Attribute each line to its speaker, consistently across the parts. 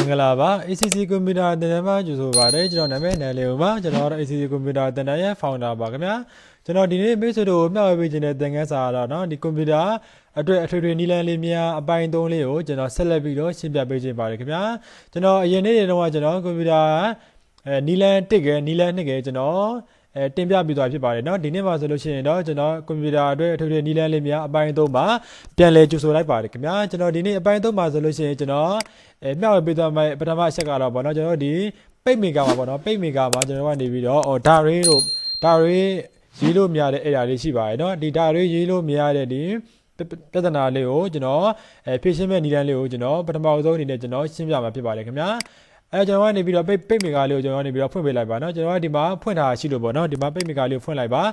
Speaker 1: င်္ဂလာပါ ACC ကွန်ပျူတာတင်တန်းမှာကြိုဆိုပါရစေကျွန်တော်နာမည်နယ်လေးပါကျွန်တော်ကတော့ ACC ကွန်ပျူတာတင်တန်းရဲ့ founder ပါခင်ဗျာကျွန်တော်ဒီနေ့မိတ်ဆွေတို့ကိုမျှဝေပေးခြင်းတဲ့သင်ခန်းစာကတော့เนาะဒီကွန်ပျူတာအတွက်အထွေထွေနည်းလမ်းလေးများအပိုင်း၃လေးကိုကျွန်တော်ဆက်လက်ပြီးတော့ရှင်းပြပေးခြင်းပါတယ်ခင်ဗျာကျွန်တော်အရင်နေ့တွေတုန်းကကျွန်တော်ကွန်ပျူတာအဲနည်းလမ်း1ကနည်းလမ်း2ကကျွန်တော် အဲတင်ပြပြီးသွားဖြစ်ပါတယ်เนาะဒီနေ့မှာဆိုလို့ရှိရင်တော့ကျွန်တော်ကွန်ပျူတာအတွက်အထွေထွေနည်းလမ်းလေးများအပိုင်း၃မှာပြန်လည်ကြိုဆိုလိုက်ပါတယ်ခင်ဗျာကျွန်တော်ဒီနေ့အပိုင်း၃မှာဆိုလို့ရှိရင်ကျွန်တော်အဲမျှဝေပေးသွားမယ့်ပထမအချက်ကတော့ဗောနော်ကျွန်တော်ဒီပိတ်မီကာမှာဗောနော်ပိတ်မီကာမှာကျွန်တော်ကနေပြီးတော့ဟိုဒါရေးတို့ဒါရေးရေးလို့မရတဲ့အဲ့ဒါလေးရှိပါတယ်เนาะဒီဒါရေးရေးလို့မရတဲ့ဒီပြဿနာလေးကိုကျွန်တော်အဲဖြည့်ရှင်းမဲ့နည်းလမ်းလေးကိုကျွန်တော်ပထမဆုံးအနေနဲ့ကျွန်တော်ရှင်းပြမှာဖြစ်ပါတယ်ခင်ဗျာ အဲကျွန်တော်ကနေပြီးတော့ပိတ်ပိတ်မေကာလေးကိုကျွန်တော်ကနေပြီးတော့ဖွင့်ပေးလိုက်ပါနော်ကျွန်တော်ကဒီမှာဖွင့်ထားရှိလို့ပေါ့နော်ဒီမှာပိတ်မေကာလေးကိုဖွင့်လိုက်ပါ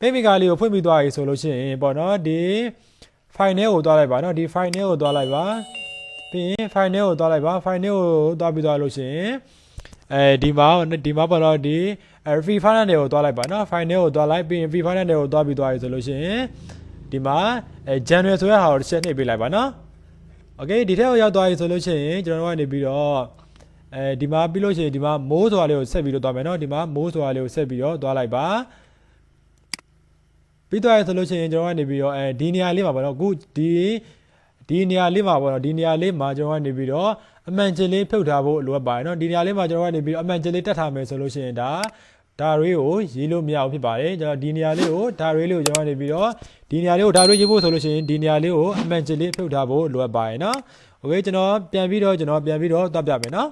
Speaker 1: ပိတ်မေကာလေးကိုဖွင့်ပြီးသွားပြီဆိုလို့ရှိရင်ပေါ့နော်ဒီ final ကိုသွားလိုက်ပါနော်ဒီ final ကိုသွားလိုက်ပါပြီးရင် final ကိုသွားလိုက်ပါ final ကိုသွားပြီးသွားလို့ရှိရင်အဲဒီမှာဒီမှာပေါ့နော်ဒီ free final တွေကိုသွားလိုက်ပါနော် final ကိုသွားလိုက်ပြီးရင် free final တွေကိုသွားပြီးသွားပြီဆိုလို့ရှိရင်ဒီမှာအဲ January ဆိုတဲ့ဟာကိုတစ်ချက်နှိပ်ပေးလိုက်ပါနော် okay ဒီထက်ကိုရောက်သွားပြီဆိုလို့ရှိရင်ကျွန်တော်တို့ကနေပြီးတော့ အဲဒီမှာပြီးလို့ရှိရင်ဒီမှာမိုးဆိုတာလေးကိုဆက်ပြီးတော့သွားမယ်เนาะဒီမှာမိုးဆိုတာလေးကိုဆက်ပြီးတော့သွားလိုက်ပါပြီးသွားရဆိုလို့ရှိရင်ကျွန်တော်ကနေပြီးတော့အဲဒီနေရာလေးမှာပေါ့နော်အခုဒီဒီနေရာလေးမှာပေါ့နော်ဒီနေရာလေးမှာကျွန်တော်ကနေပြီးတော့အမှန်ကျင်လေးဖြုတ်ထားဖို့လိုအပ်ပါတယ်เนาะဒီနေရာလေးမှာကျွန်တော်ကနေပြီးတော့အမှန်ကျင်လေးတက်ထားမယ်ဆိုလို့ရှိရင်ဒါဒါရေးကိုရေးလို့မရဘူးဖြစ်ပါတယ်ကျွန်တော်ဒီနေရာလေးကိုဒါရေးလေးကိုကျွန်တော်ကနေပြီးတော့ဒီနေရာလေးကိုဒါရေးရေးဖို့ဆိုလို့ရှိရင်ဒီနေရာလေးကိုအမှန်ကျင်လေးဖြုတ်ထားဖို့လိုအပ်ပါတယ်เนาะโอเคကျွန်တော်ပြန်ပြီးတော့ကျွန်တော်ပြန်ပြီးတော့တွားပြမယ်เนาะ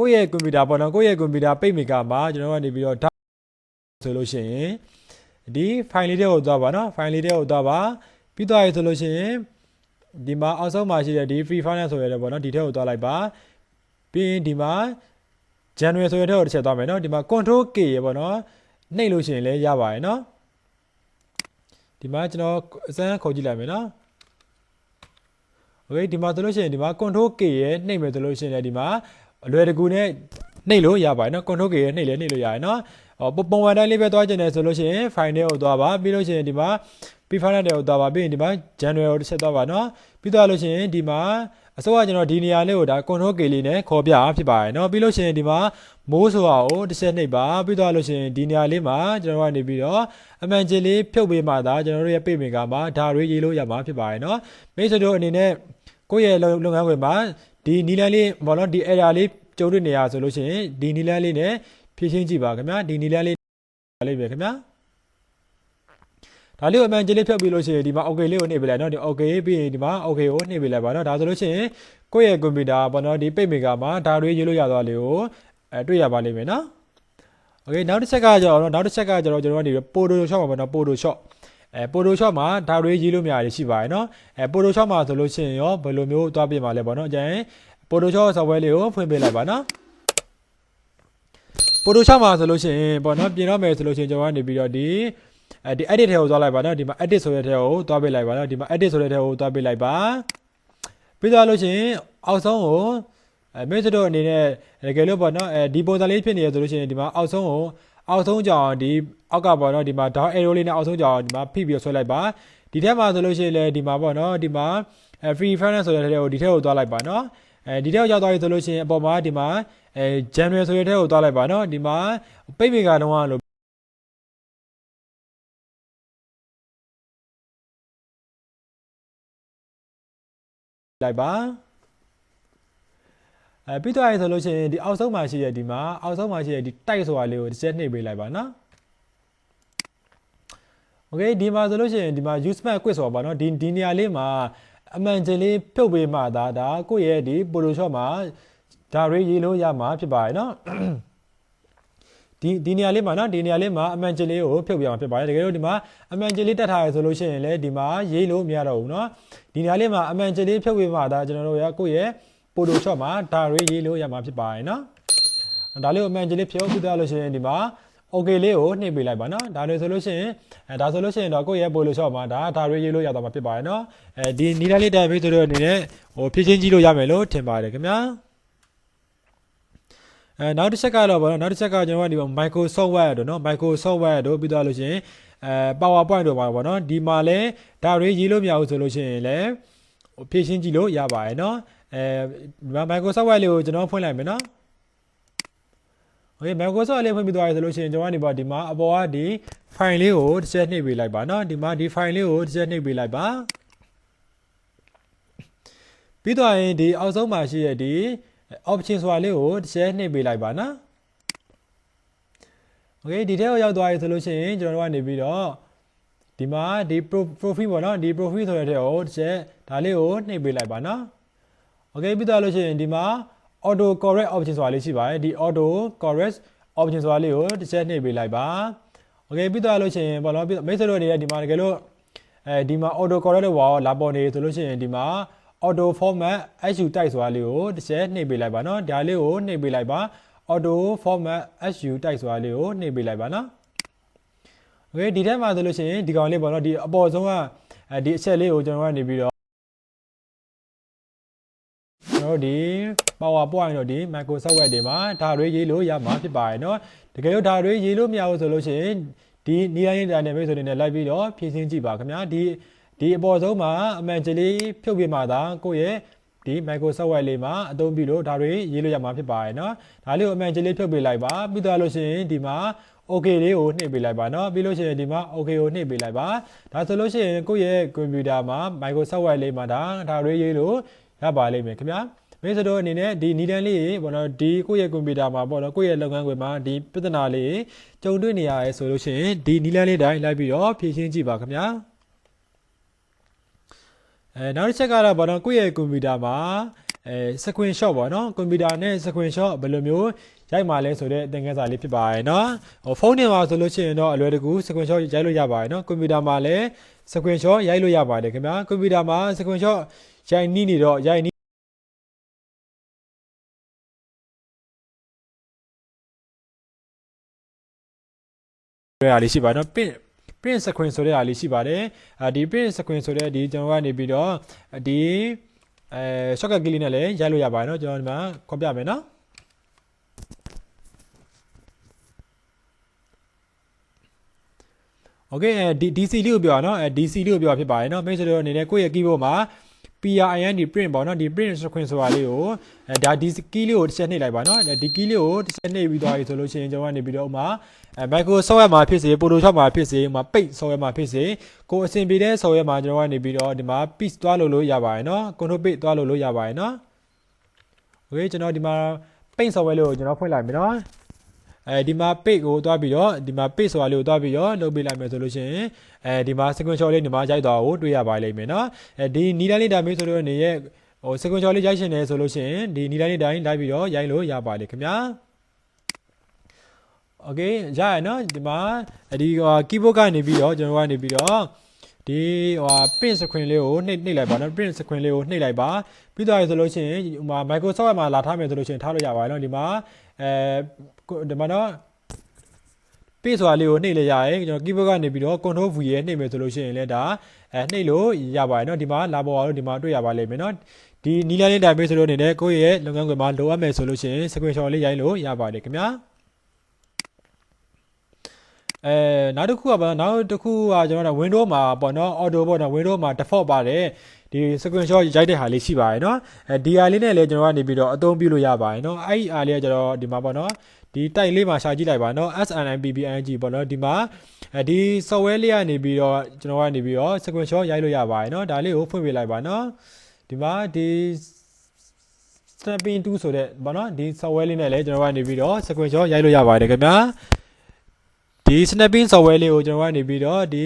Speaker 1: ကိုယ့်ရဲ့ကွန်ပျူတာပေါ့နော်ကိုယ့်ရဲ့ကွန်ပျူတာပိတ်မိကမှာကျွန်တော်ကနေပြီးတော့ဆိုလို့ရှိရင်ဒီ file လေးတွေကိုသွားပါနော် file လေးတွေကိုသွားပါပြီးသွားရဆိုလို့ရှိရင်ဒီမှာအောက်ဆုံးမှာရှိတဲ့ဒီ free finance ဆိုရတဲ့ပေါ့နော်ဒီထက်ကိုသွားလိုက်ပါပြီးရင်ဒီမှာ general ဆိုရတဲ့ထက်ကိုတစ်ချက်သွားမယ်နော်ဒီမှာ control k ရပေါ့နော်နှိပ်လို့ရှိရင်လည်းရပါတယ်နော်ဒီမှာကျွန်တော်အစမ်းခေါ်ကြည့်လိုက်မယ်နော် okay ဒီမှာဆိုလို့ရှိရင်ဒီမှာ control k ရဲ့နှိပ်မယ်ဆိုလို့ရှိရင်လည်းဒီမှာ အလွယ်တကူနဲ့နှိပ်လို့ရပါတယ်နော် control key နဲ့နှိပ်လဲနှိပ်လို့ရတယ်နော်ပုံပုံဝန်တိုင်းလေးပဲသွားကျင်တယ်ဆိုလို့ရှိရင် final ကိုသွားပါပြီးလို့ရှိရင်ဒီမှာ p final တွေကိုသွားပါပြီးရင်ဒီမှာ general ကိုတစ်ချက်သွားပါနော်ပြီးသွားလို့ရှိရင်ဒီမှာအစိုးရကျွန်တော်ဒီနေရာလေးကိုဒါ control key လေးနဲ့ခေါ်ပြဖြစ်ပါတယ်နော်ပြီးလို့ရှိရင်ဒီမှာမိုးဆိုတာကိုတစ်ချက်နှိပ်ပါပြီးသွားလို့ရှိရင်ဒီနေရာလေးမှာကျွန်တော်ကနေပြီးတော့အမှန်ကြီးလေးဖြုတ်ပေးမှသာကျွန်တော်တို့ရဲ့ပေမင်ကမှာဒါတွေရေးလို့ရမှာဖြစ်ပါတယ်နော်မိတ်ဆွေတို့အနေနဲ့ကိုယ့်ရဲ့လုပ်ငန်းခွင်မှာ ဒီနီလန်းလေးဘောနော်ဒီ error လေးကြုံတွေ့နေရဆိုလို့ရှိရင်ဒီနီလန်းလေးနဲ့ဖြည့်ရှင်းကြည့်ပါခင်ဗျာဒီနီလန်းလေးလေးပဲခင်ဗျာဒါလေးကိုအမှန်ကြီးလေးဖြုတ်ပြီးလို့ရှိရင်ဒီမှာ okay လေးကိုနှိပ်ပြလိုက်နော်ဒီ okay ပြီးရင်ဒီမှာ okay ကိုနှိပ်ပြလိုက်ပါနော်ဒါဆိုလို့ရှိရင်ကိုယ့်ရဲ့ကွန်ပျူတာပေါ့နော်ဒီပိတ်မေကာမှာဒါတွေရေးလို့ရသွားလေးကိုအဲတွေ့ရပါလိမ့်မယ်နော် okay နောက်တစ်ချက်ကကျတော့နောက်တစ်ချက်ကကျတော့ကျွန်တော်ကဒီ photoshop မှာပေါ့နော် photoshop အဲ Photoshop မှာဒါတွေရေးလို့မရတယ်ရှိပါတယ်เนาะအဲ Photoshop မှာဆိုလို့ရှိရင်ရောဘယ်လိုမျိုးသွားပြင်မှာလဲပေါ့နော်အကျရင် Photoshop software လေးကိုဖွင့်ပေးလိုက်ပါเนาะ Photoshop မှာဆိုလို့ရှိရင်ပေါ့နော်ပြင်တော့မယ်ဆိုလို့ရှိရင်ကျွန်တော်ကနေပြီးတော့ဒီအဲဒီ edit ထဲကိုသွားလိုက်ပါเนาะဒီမှာ edit ဆိုတဲ့ထဲကိုသွားပေးလိုက်ပါเนาะဒီမှာ edit ဆိုတဲ့ထဲကိုသွားပေးလိုက်ပါပြီးသွားလို့ရှိရင်အောက်ဆုံးကိုအဲမိတ်ဆွေတို့အနေနဲ့တကယ်လို့ပေါ့နော်အဲဒီပုံစံလေးဖြစ်နေရဆိုလို့ရှိရင်ဒီမှာအောက်ဆုံးကို အောက်ဆုံးကြောင်ဒီအောက်ကပေါ့နော်ဒီမှာ down arrow လေးနဲ့အောက်ဆုံးကြောင်ဒီမှာဖိပြီးတော့ဆွဲလိုက်ပါဒီထက်မှာဆိုလို့ရှိရင်လည်းဒီမှာပေါ့နော်ဒီမှာ free finance ဆိုတဲ့ထဲကိုဒီထဲကိုသွားလိုက်ပါနော်အဲဒီထဲကိုရောက်သွားပြီဆိုလို့ရှိရင်အပေါ်မှာဒီမှာအဲ January ဆိုတဲ့ထဲကိုသွားလိုက်ပါနော်ဒီမှာပိတ်မိကတော့လို့လိုက်ပါ အဲပြီးတော့ရဆိုလို့ရှိရင်ဒီအောက်ဆုံးမှာရှိရဒီမှာအောက်ဆုံးမှာရှိရဒီတိုက်ဆိုတာလေးကိုတစ်ချက်နှိပ်ပေးလိုက်ပါနော် Okay ဒီမှာဆိုလို့ရှိရင်ဒီမှာ use map quiz ဆိုတာပါနော်ဒီဒီနေရာလေးမှာအမှန်တလေးပြုတ်ပေးမှဒါဒါကိုယ့်ရဲ့ဒီ Photoshop မှာဒါရေးရေးလို့ရမှာဖြစ်ပါတယ်နော်ဒီဒီနေရာလေးမှာနော်ဒီနေရာလေးမှာအမှန်ကျလေးကိုဖြုတ်ပြအောင်ဖြစ်ပါတယ်တကယ်လို့ဒီမှာအမှန်ကျလေးတက်ထားရဆိုလို့ရှိရင်လည်းဒီမှာရေးလို့မရတော့ဘူးနော်ဒီနေရာလေးမှာအမှန်ကျလေးဖြုတ်ပြပါဒါကျွန်တော်တို့ရကိုယ့်ရဲ့ Photoshop မှာဒါတွေရေးလို့ရမှာဖြစ်ပါတယ်နော်ဒါလေးကို manual လေးဖြုတ်ပြသလို့ရှိရင်ဒီမှာ okay လေးကိုနှိပ်ပေးလိုက်ပါနော်ဒါတွေဆိုလို့ရှိရင်ဒါဆိုလို့ရှိရင်တော့ကိုယ့်ရဲ့ Photoshop မှာဒါဒါတွေရေးလို့ရတော့မှာဖြစ်ပါတယ်နော်အဲဒီနီးလိုက်လေးတိုက်ပေးဆိုတော့အနေနဲ့ဟိုဖြည့်ချင်းကြီးလို့ရမယ်လို့ထင်ပါတယ်ခင်ဗျာအဲနောက်တစ်ချက်ကတော့ဗောနော်နောက်တစ်ချက်ကကျွန်တော်ကဒီ Microsoft Word တို့နော် Microsoft Word တို့ပြီးသွားလို့ရှိရင်အဲ PowerPoint တို့ပါဗောနော်ဒီမှာလဲဒါတွေရေးလို့မရဘူးဆိုလို့ရှိရင်လဲဖြည့်ရှင်းကြည့်လို့ရပါတယ်နော် အဲဒီမှာ Microsoft Word လေးကိုကျွန်တော်ဖွင့်လိုက်မယ်နော် Okay Microsoft လေးဖွင့်ပြီးသွားပြီဆိုလို့ရှိရင်ကျွန်တော်ကနေပါဒီမှာအပေါ်ကဒီ file လေးကိုတစ်ချက်နှိပ်ပေးလိုက်ပါနော်ဒီမှာဒီ file လေးကိုတစ်ချက်နှိပ်ပေးလိုက်ပါပြီးတော့ရင်ဒီအောက်ဆုံးမှာရှိတဲ့ဒီ option ဆိုတာလေးကိုတစ်ချက်နှိပ်ပေးလိုက်ပါနော် Okay ဒီထဲကိုရောက်သွားပြီဆိုလို့ရှိရင်ကျွန်တော်တို့ကနေပြီးတော့ဒီမှာဒီ profile ပေါ့နော်ဒီ profile ဆိုတဲ့ထဲကိုတစ်ချက်ဒါလေးကိုနှိပ်ပေးလိုက်ပါနော် Okay ပြီးတော့လို့ရှိရင်ဒီမှာ auto correct option ဆိုတာလေးရှိပါတယ်ဒီ auto correct option ဆိုတာလေးကိုတစ်ချက်နှိပ်ပေးလိုက်ပါ Okay ပြီးတော့လို့ရှိရင်ပေါ့နော်ပြီးတော့မိတ်ဆွေတို့တွေကဒီမှာတကယ်လို့အဲဒီမှာ auto correct လို့ပါလာပေါ်နေဆိုလို့ရှိရင်ဒီမှာ auto format su type ဆိုတာလေးကိုတစ်ချက်နှိပ်ပေးလိုက်ပါနော်ဒါလေးကိုနှိပ်ပေးလိုက်ပါ auto format su type ဆိုတာလေးကိုနှိပ်ပေးလိုက်ပါနော် Okay ဒီထဲမှာဆိုလို့ရှိရင်ဒီကောင်လေးပေါ့နော်ဒီအပေါ်ဆုံးကအဲဒီအချက်လေးကိုကျွန်တော်ကနေပြီးတော့ ကျွန်တော်တို့ဒီ PowerPoint တော့ဒီ Microsoft Word တွေမှာဒါတွေရေးလို့ရမှာဖြစ်ပါတယ်เนาะတကယ်လို့ဒါတွေရေးလို့မရဘူးဆိုလို့ရှိရင်ဒီနီလိုင်းတာနဲ့မိတ်ဆွေတွေနဲ့လိုက်ပြီးတော့ဖြည့်ဆင်းကြည့်ပါခင်ဗျာဒီဒီအပေါ်ဆုံးမှာအမှန်ကြလေးဖြုတ်ပြမှသာကိုယ့်ရဲ့ဒီ Microsoft Word လေးမှာအသုံးပြုလို့ဒါတွေရေးလို့ရမှာဖြစ်ပါတယ်เนาะဒါလေးကိုအမှန်ကြလေးဖြုတ်ပြလိုက်ပါပြီးတော့လို့ရှိရင်ဒီမှာ okay လေးကိုနှိပ်ပေးလိုက်ပါเนาะပြီးလို့ရှိရင်ဒီမှာ okay ကိုနှိပ်ပေးလိုက်ပါဒါဆိုလို့ရှိရင်ကိုယ့်ရဲ့ကွန်ပျူတာမှာ Microsoft Word လေးမှာဒါဒါတွေရေးလို့ရပါလိမ့်မယ်ခင်ဗျာ မင်းစတော့အနေနဲ့ဒီနီတန်းလေးဘောနော်ဒီကိုယ့်ရဲ့ကွန်ပျူတာမှာပေါ့နော်ကိုယ့်ရဲ့လုပ်ငန်းခွင်မှာဒီပြဿနာလေးကြုံတွေ့နေရရဲဆိုလို့ရှိရင်ဒီနီလန်းလေးတိုင်းလိုက်ပြီးတော့ဖြည့်ရှင်းကြည့်ပါခင်ဗျာအဲနောက်တစ်ချက်ကတော့ဘောနော်ကိုယ့်ရဲ့ကွန်ပျူတာမှာအဲ screen shot ပေါ့နော်ကွန်ပျူတာနဲ့ screen shot ဘယ်လိုမျိုးရိုက်မှာလဲဆိုတော့သင်ခန်းစာလေးဖြစ်ပါတယ်နော်ဟိုဖုန်းထဲမှာဆိုလို့ရှိရင်တော့အလွယ်တကူ screen shot ရိုက်လို့ရပါတယ်နော်ကွန်ပျူတာမှာလည်း screen shot ရိုက်လို့ရပါတယ်ခင်ဗျာကွန်ပျူတာမှာ screen shot ရိုက်နှီးနေတော့ရိုက် နီးရတာလေးရှိပါတယ်เนาะ print print screen ဆိုတဲ့ဟာလေးရှိပါတယ်အာဒီ print screen ဆိုတဲ့ဒီကျွန်တော်ကနေပြီးတော့ဒီအဲ shortcut key လေးနဲ့လည်းရိုက်လို့ရပါတယ်เนาะကျွန်တော်ဒီမှာခွန်ပြမယ်เนาะ โอเคဒီ DC လေးကိုပြောတာเนาะအဲ DC လေးကိုပြောဖြစ်ပါတယ်เนาะမိတ်ဆွေတို့အနေနဲ့ကိုယ့်ရဲ့ keyboard မှာ PRIN ဒီ print ပေါ့နော်ဒီ print screen ဆိုတာလေးကိုဒါဒီ key လေးကိုတစ်ချက်နှိပ်လိုက်ပါနော်ဒီ key လေးကိုတစ်ချက်နှိပ်ပြီးသွားပြီဆိုလို့ရှိရင်ကျွန်တော်ကနေပြီးတော့ဥမာ Microsoft မှာဖြစ်စေ Photoshop မှာဖြစ်စေဥမာ Paint software မှာဖြစ်စေကိုအဆင်ပြေတဲ့ software မှာကျွန်တော်ကနေပြီးတော့ဒီမှာ piece သွားလို့လို့ရပါတယ်နော် control page သွားလို့လို့ရပါတယ်နော် Okay ကျွန်တော်ဒီမှာ Paint software လေးကိုကျွန်တော်ဖွင့်လိုက်ပြီနော် အဲဒီမှာ page ကိုတွားပြီးတော့ဒီမှာ page ဆိုတာလေးကိုတွားပြီးတော့လုပ်ပေးလိုက်မယ်ဆိုလို့ရှိရင်အဲဒီမှာ screenshot လေးဒီမှာရိုက်သွားကိုတွေ့ရပါလိမ့်မယ်เนาะအဲဒီနီလန်းလေးဒါမျိုးဆိုလို့နေရဲ့ဟို screenshot လေးရိုက်ရှင်နေဆိုလို့ရှိရင်ဒီနီလန်းလေးတိုင်းလိုက်ပြီးတော့ရိုက်လို့ရပါလိမ့်ခင်ဗျာโอเคရရနော်ဒီမှာဒီဟို keyboard ကနေပြီးတော့ကျွန်တော်ကနေပြီးတော့ဒီဟို print screen လေးကိုနှိပ်နှိပ်လိုက်ပါနော် print screen လေးကိုနှိပ်လိုက်ပါပြီးတော့ဆိုလို့ရှိရင်ဟိုမှာ Microsoft မှာလာထားမယ်ဆိုလို့ရှိရင်ထားလို့ရပါတယ်နော်ဒီမှာအဲ ဒီမှာတော့ page ဆိုတာလေးကိုနှိပ်လိုက်ရတယ်ကျွန်တော် keyboard ကနေပြီးတော့ control v ရဲ့နှိပ်မယ်ဆိုလို့ရှိရင်လည်းဒါအဲနှိပ်လို့ရပါတယ်နော်ဒီမှာလာပေါ်အောင်ဒီမှာတွေ့ရပါလိမ့်မယ်နော်ဒီနီလာလေးတိုင်ပေးဆိုလို့အနေနဲ့ကိုယ့်ရဲ့လုပ်ငန်းခွင်မှာလိုအပ်မယ်ဆိုလို့ရှိရင် screenshot လေးရိုက်လို့ရပါတယ်ခင်ဗျာအဲနောက်တစ်ခုကပေါ့နောက်တစ်ခုကကျွန်တော်တို့ Windows မှာပေါ့နော် auto ပေါ့နော် Windows မှာ default ပါတယ်ဒီ screenshot ရိုက်တဲ့ဟာလေးရှိပါတယ်เนาะအဲဒီဟာလေးနဲ့လည်းကျွန်တော်ကနေပြီးတော့အသုံးပြုလို့ရပါတယ်เนาะအဲ့ဒီအားလေးကကျွန်တော်ဒီမှာပေါ့နော် ဒီတိုက်လေးမှာရှာကြည့်လိုက်ပါနော် SNMPPNG ပေါ့နော်ဒီမှာဒီ software လေးကနေပြီးတော့ကျွန်တော်ကနေပြီးတော့ screenshot ရိုက်လို့ရပါတယ်နော်ဒါလေးကိုဖွင့်ပြလိုက်ပါနော်ဒီမှာဒီ snapping 2ဆိုတဲ့ပေါ့နော်ဒီ software လေးနဲ့လည်းကျွန်တော်ကနေပြီးတော့ screenshot ရိုက်လို့ရပါတယ်ခင်ဗျာဒီ snapping software လေးကိုကျွန်တော်ကနေပြီးတော့ဒီ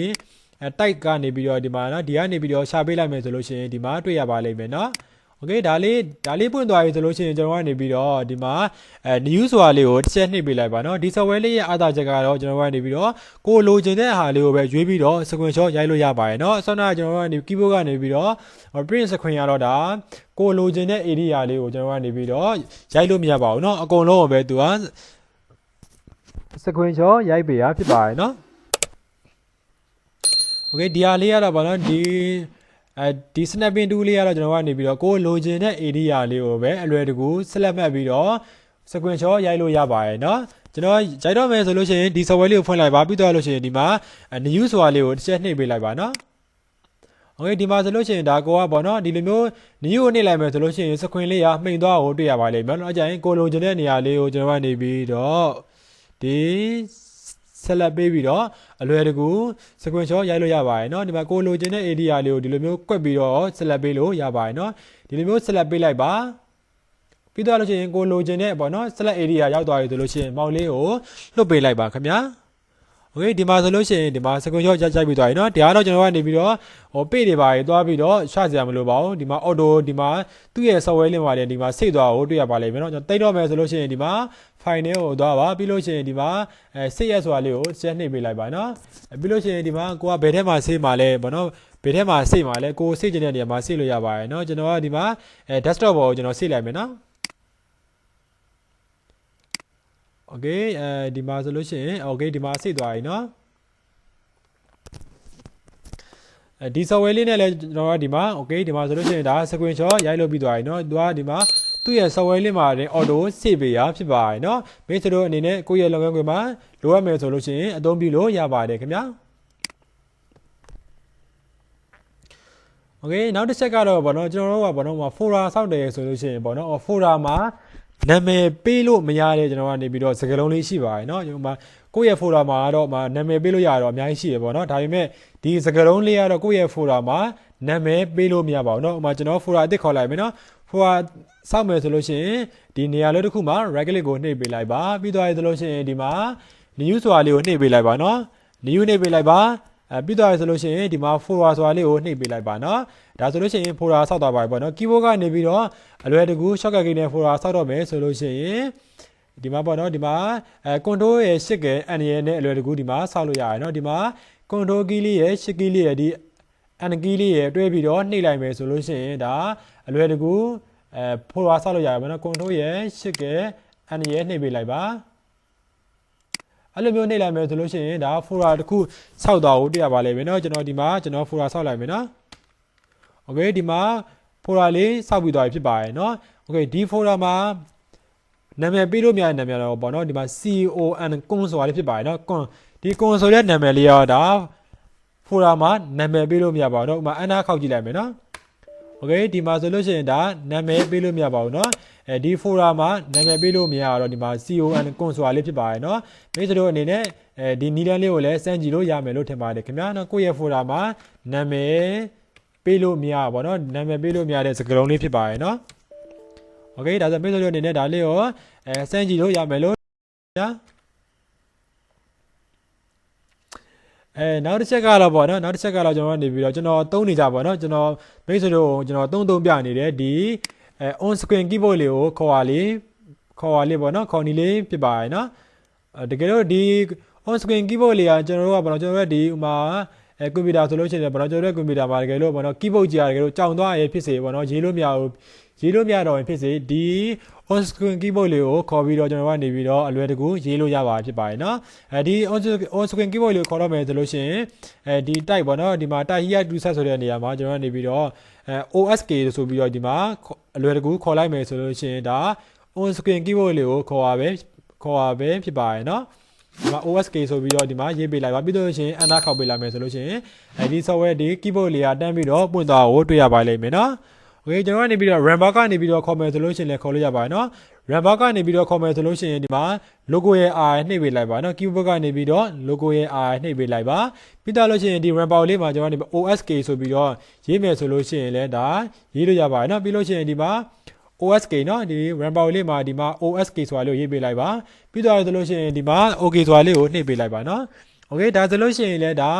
Speaker 1: တိုက်ကနေပြီးတော့ဒီမှာနော်ဒီကနေပြီးတော့ရှာပေးလိုက်မယ်ဆိုလို့ရှိရင်ဒီမှာတွေ့ရပါလိမ့်မယ်နော် โอเคဒါလေးဒါလေးပွင့်သွားပြီဆိုလို့ရှိရင်ကျွန်တော်ကနေပြီးတော့ဒီမှာအဲ new ဆိုတာလေးကိုတစ်ချက်နှိပ်ပေးလိုက်ပါနော်ဒီ software လေးရဲ့အားသာချက်ကတော့ကျွန်တော်ကနေပြီးတော့ကိုလိုချင်တဲ့ဟာလေးကိုပဲရွေးပြီးတော့ screenshot ရိုက်လို့ရပါတယ်နော်ဆောနာကျွန်တော်ကနေ keyboard ကနေပြီးတော့ print screen ရတော့ဒါကိုလိုချင်တဲ့ area လေးကိုကျွန်တော်ကနေပြီးတော့ရိုက်လို့မရပါဘူးเนาะအကုန်လုံးကိုပဲသူက screenshot ရိုက်ပေးရဖြစ်ပါတယ်เนาะโอเคဒီဟာလေးရတော့ဗောနော်ဒီ အဲဒီ snapping tool လေးကတော့ကျွန်တော်ကနေပြီးတော့ကိုလိုချင်တဲ့ area လေးကိုပဲအလွယ်တကူ select မှတ်ပြီးတော့ screenshot ရိုက်လို့ရပါတယ်เนาะကျွန်တော်ရိုက်တော့မယ်ဆိုလို့ရှိရင်ဒီ software လေးကိုဖွင့်လိုက်ပါပြီးတော့လို့ရှိရင်ဒီမှာ new ဆိုတာလေးကိုတစ်ချက်နှိပ်ပေးလိုက်ပါเนาะ โอเคဒီမှာဆိုလို့ရှိရင်ဒါကိုကပေါ့နော်ဒီလိုမျိုးနီးကိုနှိပ်လိုက်မယ်ဆိုလို့ရှိရင်စခွင်လေးကမှိန်သွားကိုတွေ့ရပါလိမ့်မယ်เนาะအကြရင်ကိုလိုချင်တဲ့နေရာလေးကိုကျွန်တော်ကနေပြီးတော့ဒီ ဆက်လက်ပေးပြီးတော့အလွယ်တကူစကွင်ရှော့ရိုက်လို့ရပါတယ်เนาะဒီမှာကိုလိုချင်တဲ့ area လေးကိုဒီလိုမျိုးကွက်ပြီးတော့ဆက်လက်ပေးလို့ရပါတယ်เนาะဒီလိုမျိုးဆက်လက်ပေးလိုက်ပါပြီးတော့လို့ရှိရင်ကိုလိုချင်တဲ့ပေါ့နော် select area ရောက်သွားပြီဆိုလို့ရှိရင်မောင်လေးကိုလွတ်ပေးလိုက်ပါခင်ဗျာ โอเคဒီမှာဆိုလို့ရှိရင်ဒီမှာ screenshot ရိုက်ရိုက်ပြီးသွားပြီเนาะဒီကတော့ကျွန်တော်ကနေပြီးတော့ဟို page တွေပါရေးသွားပြီးတော့ရှစရာမလိုပါဘူးဒီမှာ auto ဒီမှာသူ့ရဲ့ software link ပါတယ်ဒီမှာစိတ်သွားကိုတွေ့ရပါလိမ့်မယ်เนาะကျွန်တော်တိတ်တော့မယ်ဆိုလို့ရှိရင်ဒီမှာ file ကိုသွားပါပြီးလို့ရှိရင်ဒီမှာအဲစိတ်ရဆိုတာလေးကိုဆက်နှိပ်ပေးလိုက်ပါเนาะပြီးလို့ရှိရင်ဒီမှာကိုကဘယ်ထဲမှာစိတ်မှာလဲဘောနော်ဘယ်ထဲမှာစိတ်မှာလဲကိုစိတ်ကျင်တဲ့နေရာမှာစိတ်လို့ရပါတယ်เนาะကျွန်တော်ကဒီမှာအဲ desktop ပေါ်ကိုကျွန်တော်စိတ်လိုက်မယ်เนาะ โอเคအဲဒီမှာဆိုလို့ရှိရင်โอเคဒီမှာစိတ်သွားပြီเนาะအဲဒီ software လေးနဲ့လည်းကျွန်တော်ကဒီမှာโอเคဒီမှာဆိုလို့ရှိရင်ဒါ screenshot ရိုက်လို့ပြီးသွားပြီเนาะသူကဒီမှာသူ့ရဲ့ software လေးမှာတင် auto save ပေးရဖြစ်ပါတယ်เนาะမင်းတို့အနေနဲ့ကိုယ့်ရဲ့လုပ်ငန်းခွင်မှာလိုအပ်မယ်ဆိုလို့ရှိရင်အသုံးပြုလို့ရပါတယ်ခင်ဗျာโอเคနောက်တစ်ချက်ကတော့ဗောနော်ကျွန်တော်တို့ကဗောနော် fora စောက်တယ်ဆိုလို့ရှိရင်ဗောနော် fora မှာ နာမည်ပေးလို့မရတဲ့ကျွန်တော်ကနေပြီးတော့စကားလုံးလေးရှိပါတယ်เนาะဒီမှာကိုယ့်ရဲ့ folder မှာတော့မှာနာမည်ပေးလို့ရတော့အများကြီးရှိရပေါ့เนาะဒါပေမဲ့ဒီစကားလုံးလေးကတော့ကိုယ့်ရဲ့ folder မှာနာမည်ပေးလို့မရပါဘူးเนาะဥပမာကျွန်တော် folder အသစ်ခေါ်လိုက်မယ်เนาะ folder စောက်မယ်ဆိုလို့ရှိရင်ဒီနေရာလေးတစ်ခုမှာ right click ကိုနှိပ်ပေးလိုက်ပါပြီးသွားပြီဆိုလို့ရှိရင်ဒီမှာ new ဆိုတာလေးကိုနှိပ်ပေးလိုက်ပါเนาะ new နှိပ်ပေးလိုက်ပါ အဲပြီးသွားပြီဆိုလို့ရှိရင်ဒီမှာ folder ဆိုတာလေးကိုနှိပ်ပေးလိုက်ပါနော်ဒါဆိုလို့ရှိရင် folder ဆောက်သွားပါပြီပေါ့နော် keyboard ကနေပြီးတော့အလွယ်တကူ shortcut ကိနဲ့ folder ဆောက်တော့မယ်ဆိုလို့ရှိရင်ဒီမှာပေါ့နော်ဒီမှာအဲ control ရဲ့ shift ကအနေရနဲ့အလွယ်တကူဒီမှာဆောက်လို့ရတယ်နော်ဒီမှာ control key လေးရဲ့ shift key လေးရဲ့ဒီအန်ကီလေးရဲ့တွဲပြီးတော့နှိပ်လိုက်မယ်ဆိုလို့ရှိရင်ဒါအလွယ်တကူအဲ folder ဆောက်လို့ရတယ်ပေါ့နော် control ရဲ့ shift ကအန်ရဲ့နှိပ်ပေးလိုက်ပါ အဲ့လိုမျိုးနှိပ်လိုက်မယ်ဆိုလို့ရှိရင်ဒါ folder တစ်ခုဆောက်သွားဖို့တွေ့ရပါလိမ့်မယ်เนาะကျွန်တော်ဒီမှာကျွန်တော် folder ဆောက်လိုက်မယ်เนาะ okay ဒီမှာ folder လေးဆောက်ပြီးသွားပြီဖြစ်ပါတယ်เนาะ okay ဒီ folder မှာနာမည်ပေးလို့မရတဲ့နာမည်တော့ပေါ့เนาะဒီမှာ con con ဆိုတာလေးဖြစ်ပါတယ်เนาะ con ဒီ con ဆိုတဲ့နာမည်လေးရောဒါ folder မှာနာမည်ပေးလို့မရပါဘူးเนาะဥပမာအနာခောက်ကြည့်လိုက်မယ်เนาะ okay ဒီမှာဆိုလို့ရှိရင်ဒါနာမည်ပေးလို့မရပါဘူးเนาะအဲဒီ folder မှာနာမည်ပေးလို့မရတော့ဒီမှာ con con ဆိုတာလေးဖြစ်ပါတယ်เนาะမိတ်ဆွေတို့အနေနဲ့အဲဒီနီလန်းလေးကိုလည်းစမ်းကြည့်လို့ရမယ်လို့ထင်ပါတယ်ခင်ဗျာเนาะကိုယ့်ရဲ့ folder မှာနာမည်ပေးလို့မရပါเนาะနာမည်ပေးလို့မရတဲ့စကားလုံးလေးဖြစ်ပါတယ်เนาะโอเคဒါဆိုမိတ်ဆွေတို့အနေနဲ့ဒါလေးကိုအဲစမ်းကြည့်လို့ရမယ်လို့ညာ အဲနောက်တစ်ချက်ကတော့ပေါ့နော်နောက်တစ်ချက်ကတော့ကျွန်တော်ကနေပြီးတော့ကျွန်တော်သုံးနေကြပေါ့နော်ကျွန်တော်မိတ်ဆွေတို့ကျွန်တော်သုံးသုံးပြနေတယ်ဒီအဲ on screen keyboard လေးကိုခေါ်ရလေးခေါ်ရလေးပေါ့နော်ခေါ်နေလေးဖြစ်ပါတယ်နော်တကယ်လို့ဒီ on screen keyboard လေးကကျွန်တော်တို့ကပေါ့နော်ကျွန်တော်တို့ဒီဥမာ အဲကွန်ပျူတာဆိုလို့ရှိရင်ပေါ့နော်ကျွန်တော်တို့ကွန်ပျူတာမှာတကယ်လို့ပေါ့နော် keyboard ကြီးရတကယ်လို့ကြောင်သွားရဖြစ်စေပေါ့နော်ရေးလို့မရဘူးရေးလို့မရတော့ရင်ဖြစ်စေဒီ on screen keyboard လေးကိုခေါ်ပြီးတော့ကျွန်တော်ကနေပြီးတော့အလွယ်တကူရေးလို့ရပါဖြစ်ပါတယ်เนาะအဲဒီ on screen keyboard လေးကိုခေါ်တော့မယ်ဆိုလို့ရှိရင်အဲဒီ type ပေါ့เนาะဒီမှာ type here to set ဆိုတဲ့နေရာမှာကျွန်တော်ကနေပြီးတော့အဲ OSK ဆိုပြီးတော့ဒီမှာအလွယ်တကူခေါ်လိုက်မယ်ဆိုလို့ရှိရင်ဒါ on screen keyboard လေးကိုခေါ်ရပဲခေါ်ရပဲဖြစ်ပါတယ်เนาะ ဒီမှာ OSK ဆိုပြီးတော့ဒီမှာရေးပေးလိုက်ပါပြီးတော့ရှင် enter ခောက်ပေးလိုက်မယ်ဆိုလို့ရှိရင်အဲဒီ software ဒီ keyboard လေးကတန်းပြီးတော့ပွင့်သွားကိုတွေ့ရပါလိမ့်မယ်เนาะโอเคကျွန်တော်ကနေပြီးတော့ RAM bar ကနေပြီးတော့ခေါ်မယ်ဆိုလို့ရှိရင်လည်းခေါ်လို့ရပါတယ်เนาะ RAM bar ကနေပြီးတော့ခေါ်မယ်ဆိုလို့ရှိရင်ဒီမှာ logo ရဲ့ R နှိပ်ပေးလိုက်ပါเนาะ keyboard ကနေပြီးတော့ logo ရဲ့ R နှိပ်ပေးလိုက်ပါပြီးတော့လို့ရှိရင်ဒီ RAM bar လေးမှာကျွန်တော်ကနေ OSK ဆိုပြီးတော့ရေးမယ်ဆိုလို့ရှိရင်လည်းဒါရေးလို့ရပါတယ်เนาะပြီးလို့ရှိရင်ဒီမှာ OSK เนาะဒီ RAM bar လေးမှာဒီမှာ OSK ဆိုတာလေးကိုရေးပေးလိုက်ပါပြီးတော့ဆိုလို့ရှိရင်ဒီမှာ OK ဆိုတာလေးကိုနှိပ်ပေးလိုက်ပါเนาะ Okay ဒါဆိုလို့ရှိရင်လည်းဒါ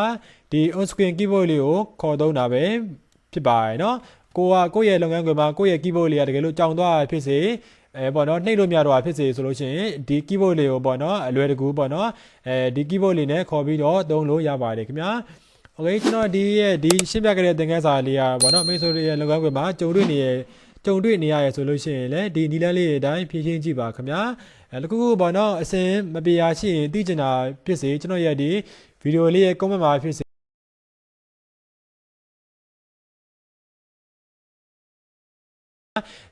Speaker 1: ဒီ on screen keyboard လေးကိုခေါ်သုံးတာပဲဖြစ်ပါတယ်เนาะကိုကကိုယ့်ရဲ့လုပ်ငန်းခွင်မှာကိုယ့်ရဲ့ keyboard လေးကတကယ်လို့ကြောင်သွားဖြစ်စေအဲပေါ့နော်နှိပ်လို့မရတော့ဖြစ်စေဆိုလို့ရှိရင်ဒီ keyboard လေးကိုပေါ့နော်အလွယ်တကူပေါ့နော်အဲဒီ keyboard လေးနဲ့ခေါ်ပြီးတော့သုံးလို့ရပါတယ်ခင်ဗျာโอเคကျွန်တော်ဒီရဲ့ဒီရှင်းပြခဲ့တဲ့သင်ခန်းစာလေးကပေါ့နော်မိတ်ဆွေတွေရဲ့လုပ်ငန်းခွင်မှာကြုံတွေ့နေရ ကြုံတွေ့နေရရဆိုလို့ရှိရင်လည်းဒီနီလန်းလေးတွေအတိုင်းဖြည့်ရှင်းကြည့်ပါခင်ဗျာအဲတခုခုပေါ့နော်အစင်မပြေရရှိရင်သိချင်တာဖြစ်စေကျွန်တော်ရဲ့ဒီဗီဒီယိုလေးရဲ့ comment မှာဖြစ်စေ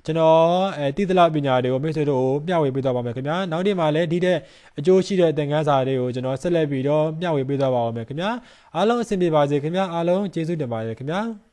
Speaker 1: ကျွန်တော်အဲတည်သလောက်ပညာတွေကိုမိတ်ဆွေတို့ကိုမျှဝေပေးသွားပါမယ်ခင်ဗျာနောက်နေ့မှာလည်းဒီတဲ့အကျိုးရှိတဲ့သင်ခန်းစာတွေကိုကျွန်တော်ဆက်လက်ပြီးတော့မျှဝေပေးသွားပါဦးမယ်ခင်ဗျာအားလုံးအဆင်ပြေပါစေခင်ဗျာအားလုံးကျေးဇူးတင်ပါတယ်ခင်ဗျာ